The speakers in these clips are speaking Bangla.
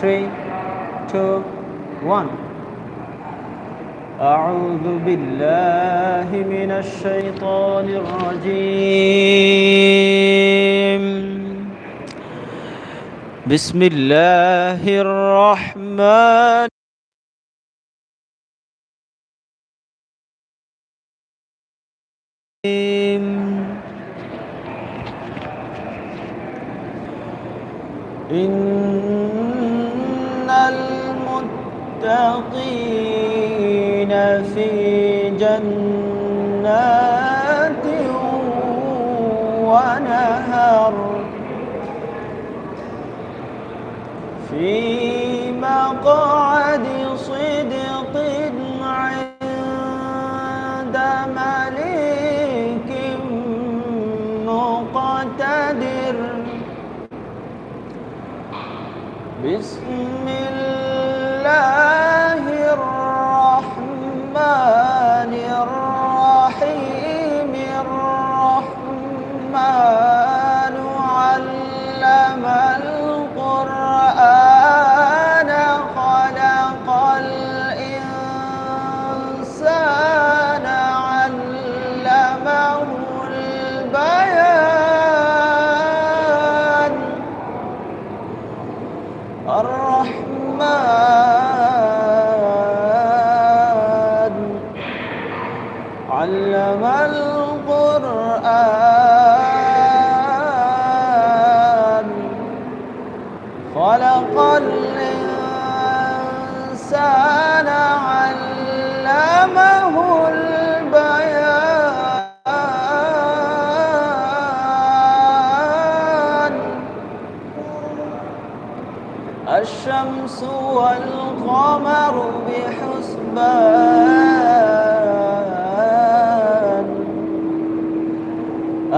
three, two, one. أعوذ بالله من الشيطان الرجيم بسم الله الرحمن الرحيم إن المتقين في جنات ونهر. في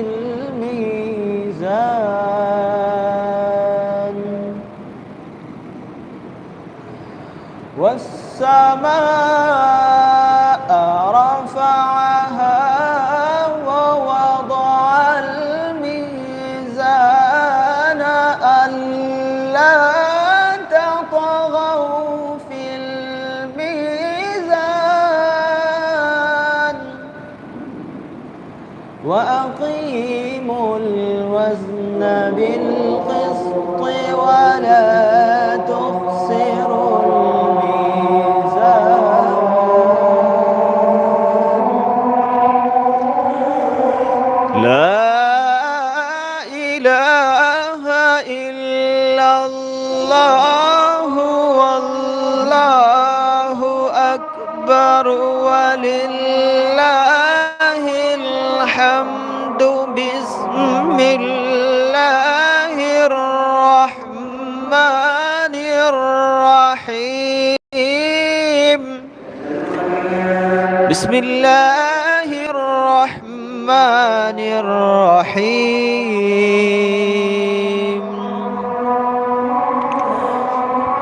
الميزان. والسماء لا إله إلا الله والله أكبر ولله الحمد بسم الله الرحمن الرحيم. بسم الله الرحمن الرحيم.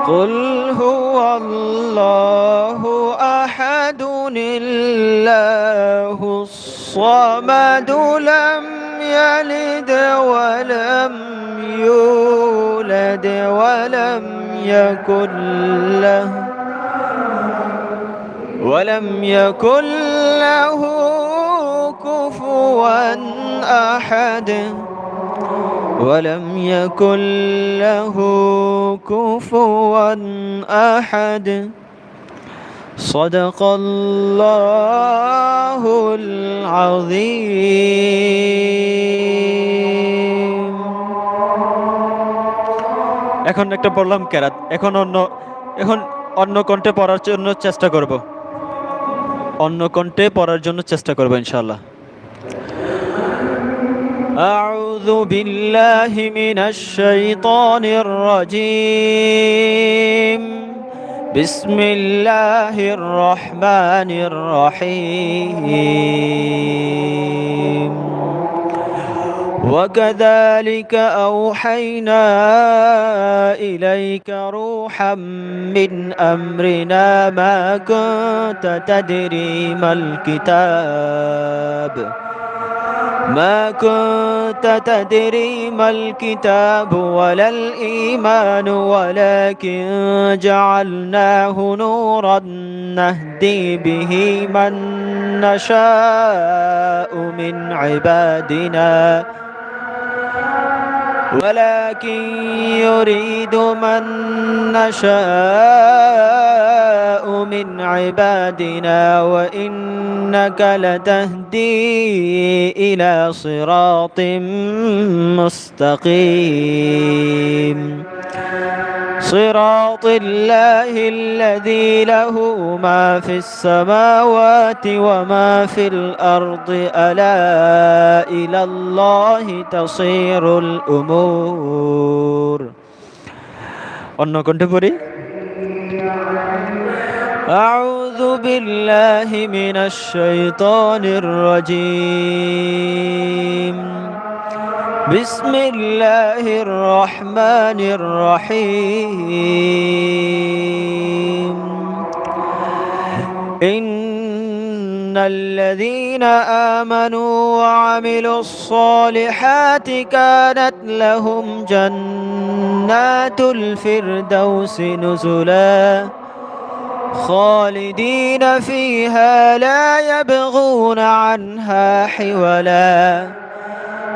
قل هو الله أحد الله الصمد لم يلد ولم يولد ولم يكن له ولم يكن كفوا أحد ولم يكن له كفوا أحد صدق الله العظيم এখন একটা পড়লাম কেরাত এখন অন্য এখন অন্য কণ্ঠে পড়ার জন্য চেষ্টা করব অন্য কণ্ঠে পড়ার জন্য চেষ্টা করবো ইনশাল্লাহ أعوذ بالله من الشيطان الرجيم. بسم الله الرحمن الرحيم. وكذلك أوحينا إليك روحا من أمرنا ما كنت تدري ما الكتاب. ما كنت تدري ما الكتاب ولا الإيمان ولكن جعلناه نورا نهدي به من نشاء من عبادنا. ولكن يريد من نشاء من عبادنا وإنك لتهدي إلى صراط مستقيم. صراط الله الذي له ما في السماوات وما في الأرض ألا إلى الله تصير الأمور অন্য কণ্ঠে পড়ি أعوذ بالله من الشيطان الرجيم بسم الله الرحمن الرحيم. إن الذين آمنوا وعملوا الصالحات كانت لهم جنات الفردوس نزلا خالدين فيها لا يبغون عنها حولا.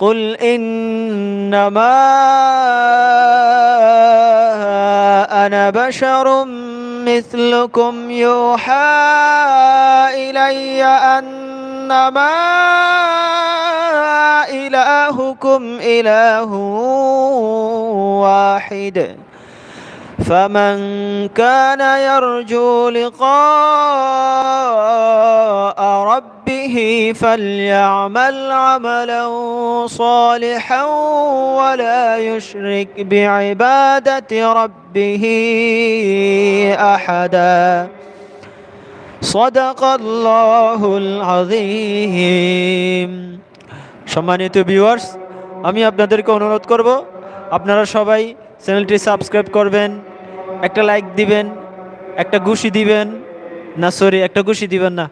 قل إنما أنا بشر مثلكم يوحى إلي أنما إلهكم إله واحد فمن كان يرجو لقاء ربه فليعمل عملا صالحا ولا يشرك بعبادة ربه أحدا صدق الله العظيم সম্মানিত ভিউয়ার্স আমি আপনাদেরকে অনুরোধ করব আপনারা সবাই চ্যানেলটি সাবস্ক্রাইব করবেন একটা লাইক দিবেন একটা ঘুষি দিবেন না সরি একটা ঘুষি দিবেন না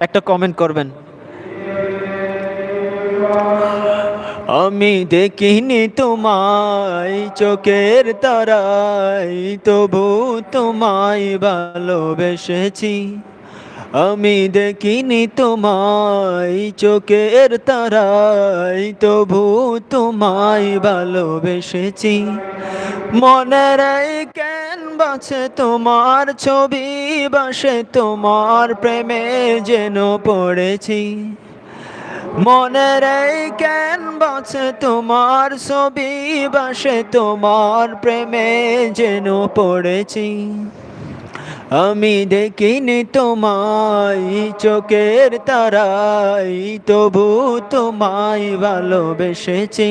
একটা কমেন্ট করবেন। আমি দেখিনি তোমায় চোখের তারাই তবু তোমায় ভালোবেসেছি। আমি দেখিনি তোমায় চোখের তারাই তবু তোমায় ভালোবেসেছি। এই কেন বাছে তোমার ছবি, বাসে তোমার প্রেমে যেন পড়েছি। এই কেন বাছে তোমার ছবি, বাসে তোমার প্রেমে যেন পড়েছি। আমি দেখিনি তোমায় চোখের তারাই তবু তোমায় ভালোবেসেছি।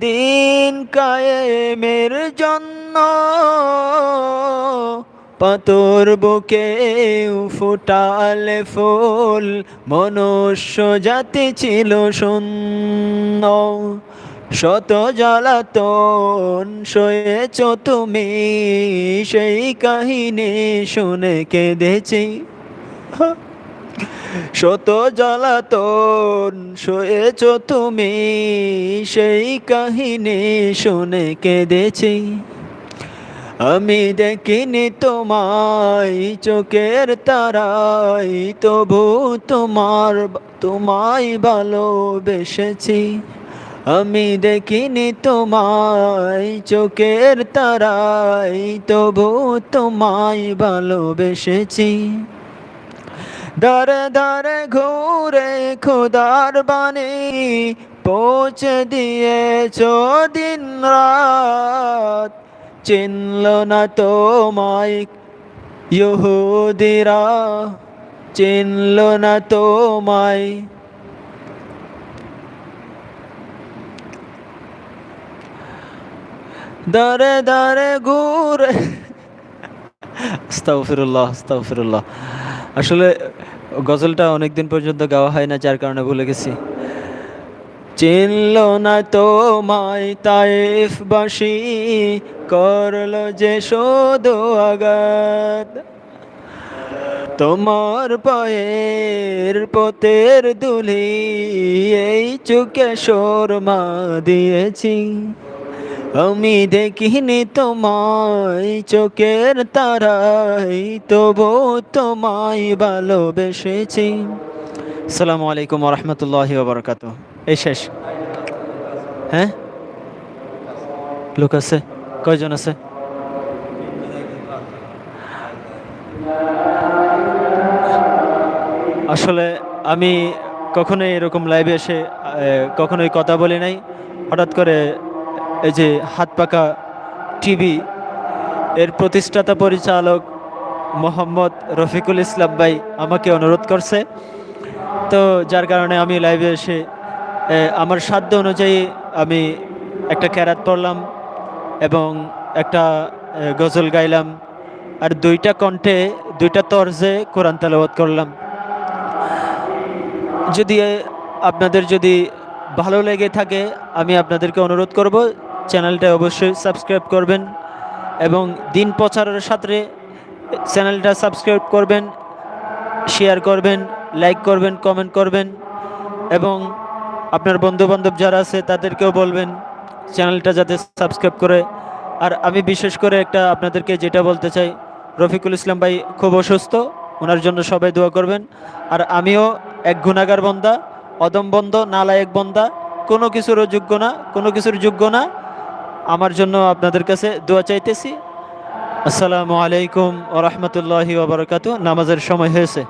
দিন কায়েমের জন্য পাতর বুকে ফুটালে ফুল, মনুষ্য জাতি ছিল শূন্য। শত জ্বালাতন সয়েছ তুমি, সেই কাহিনী শুনে কেঁদেছি। শত জ্বালাতন সয়েছ তুমি, সেই কাহিনী শুনে কেঁদেছি। আমি দেখিনি তোমায় চোখের তারাই তবু তোমার, তোমায় ভালোবেসেছি। আমি দেখিনি তোমায় চোখের তারাই তবু তোমায় ভালোবেসেছি। দারে দারে ঘুরে খোদার বাণী পৌঁছে দিয়েছ দিন রাত চিনল না তোমায় ইহুদিরা চিনল না তোমায় দারে দারে ঘুরে আস্তাগফিরুল্লাহ আস্তাগফিরুল্লাহ আসলে গজলটা অনেকদিন পর্যন্ত গাওয়া হয় না, যার কারণে ভুলে গেছি। চিনল না তোমায় তাইফবাসী করল যে শোধ আঘাত। তোমার পায়ের পতের দুলি, এই চুকে শোরমা দিয়েছি। আমি দেখিনি তোমায় চোখের তারাই তবু তোমায় ভালোবেসেছি। সালামু আলাইকুম রহমতুল্লাহি বারকাত এই শেষ। হ্যাঁ? লোক আছে? কয়জন আছে? আসলে আমি কখনোই এরকম লাইভে এসে কখনোই কথা বলি নাই। হঠাৎ করে এই যে হাত পাকা টিভি এর প্রতিষ্ঠাতা পরিচালক মোহাম্মদ রফিকুল ইসলাম ভাই আমাকে অনুরোধ করছে। তো যার কারণে আমি লাইভে এসে আমার সাধ্য অনুযায়ী আমি একটা ক্যারাত পড়লাম এবং একটা গজল গাইলাম আর দুইটা কণ্ঠে দুইটা তর্জে কোরআন তালাবাত করলাম। যদি আপনাদের যদি ভালো লেগে থাকে, আমি আপনাদেরকে অনুরোধ করব চ্যানেলটা অবশ্যই সাবস্ক্রাইব করবেন এবং দিন প্রচারের সাথে চ্যানেলটা সাবস্ক্রাইব করবেন, শেয়ার করবেন, লাইক করবেন, কমেন্ট করবেন এবং আপনার বন্ধুবান্ধব যারা আছে তাদেরকেও বলবেন চ্যানেলটা যাতে সাবস্ক্রাইব করে। আর আমি বিশেষ করে একটা আপনাদেরকে যেটা বলতে চাই, রফিকুল ইসলাম ভাই খুব অসুস্থ, ওনার জন্য সবাই দোয়া করবেন। আর আমিও এক গুণাগার বন্দা, অদম বন্ধ, নালায়ক বন্দা, কোনো কিছুরও যোগ্য না, কোনো কিছুর যোগ্য না। আমার জন্য আপনাদের কাছে দোয়া চাইতেছি। আসসালামু আলাইকুম ও রহমতুল্লাহি নামাজের সময় হয়েছে।